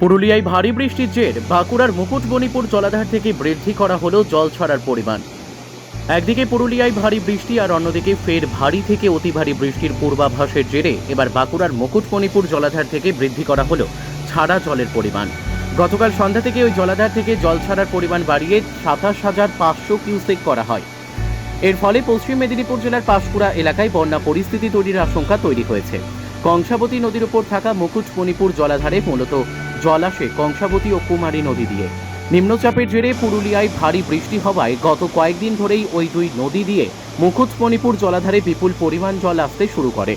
পুরুলিয়ায় ভারী বৃষ্টির জের, বাঁকুড়ার মুকুটমণিপুর জলাধার থেকে বৃদ্ধি করা হলো জল ছড়ার পরিমাণ। একদিকে পুরুলিয়ায় ভারী বৃষ্টি আর অন্যদিকে ফের ভারী থেকে অতি ভারী বৃষ্টির পূর্বাভাসের জেরে এবার বাঁকুড়ার মুকুটমণিপুর জলাধার থেকে বৃদ্ধি করা হলো ছাড়া জলের পরিমাণ। গতকাল সন্ধ্যা থেকে ওই জলাধার থেকে জল ছাড়ার পরিমাণ বাড়িয়ে সাতাশ হাজার পাঁচশো কিউসেক করা হয়। এর ফলে পশ্চিম মেদিনীপুর জেলার পাঁশকুড়া এলাকায় বন্যা পরিস্থিতি তৈরির আশঙ্কা তৈরি হয়েছে। কংসাবতী নদীর উপর থাকা মুকুটমণিপুর জলাধারে মূলত জল কংসাবতী ও কুমারী নদী দিয়ে। নিম্নচাপের জেরে পুরুলিয়ায় ভারী বৃষ্টি হওয়ায় গত কয়েকদিন ধরেই ওই দুই নদী দিয়ে মুকুটমণিপুর জলাধারে বিপুল পরিমাণ জল আসতে শুরু করে।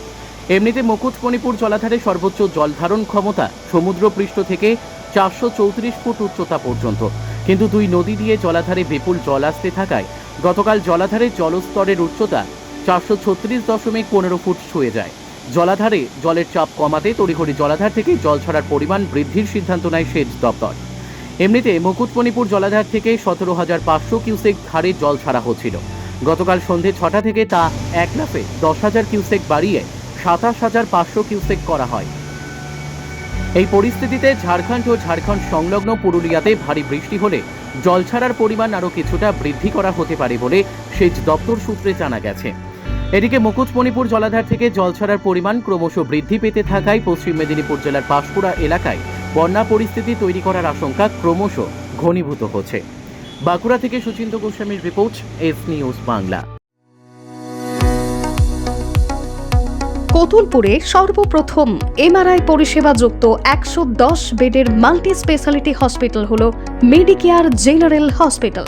এমনিতে মুকুটমণিপুর জলাধারে সর্বোচ্চ জল ধারণ ক্ষমতা সমুদ্রপৃষ্ঠ থেকে চারশো চৌত্রিশ ফুট উচ্চতা পর্যন্ত। কিন্তু দুই নদী দিয়ে জলাধারে বিপুল জল আসতে থাকায় গতকাল জলাধারে জলস্তরের উচ্চতা চারশো ছত্রিশ দশমিক পনেরো ফুট ছুঁয়ে যায়। জলাধারে জলের চাপ কমাতে তড়িঘড়ি জলাধার থেকে জল ছড়ার পরিমাণ বৃদ্ধির সিদ্ধান্ত নেয় সেচ দপ্তর। এমনিতে মুকুটমণিপুর জলাধার থেকে সতেরো হাজার পাঁচশো কিউসেক ধারে জল ছাড়া হচ্ছিল। গতকাল সন্ধে ছটা থেকে তা এক লাফে দশ হাজার কিউসেক বাড়িয়ে সাতাশ হাজার পাঁচশো কিউসেক করা হয়। এই পরিস্থিতিতে ঝাড়খণ্ড ও ঝাড়খণ্ড সংলগ্ন পুরুলিয়াতে ভারী বৃষ্টি হলে জল ছাড়ার পরিমাণ আরও কিছুটা বৃদ্ধি করা হতে পারে বলে সেচ দপ্তর সূত্রে জানা গেছে। এদিকে মুকুটমণিপুর জলাধার থেকে জল ছাড়ার পরিমাণ ক্রমশ বৃদ্ধি পেতে থাকায় পশ্চিম মেদিনীপুর জেলার পাঁশকুড়া এলাকায় বন্যা পরিস্থিতি তৈরি করার আশঙ্কা ক্রমশ ঘনীভূত হচ্ছে। বাঁকুড়া থেকে সুচিন্ত গোস্বামীর রিপোর্ট, এস নিউজ বাংলা। কতুলপুরে সর্বপ্রথম এমআরআই পরিষেবা যুক্ত একশো দশ বেডের মাল্টি স্পেশালিটি হসপিটাল হল মেডিকেয়ার জেনারেল হসপিটাল।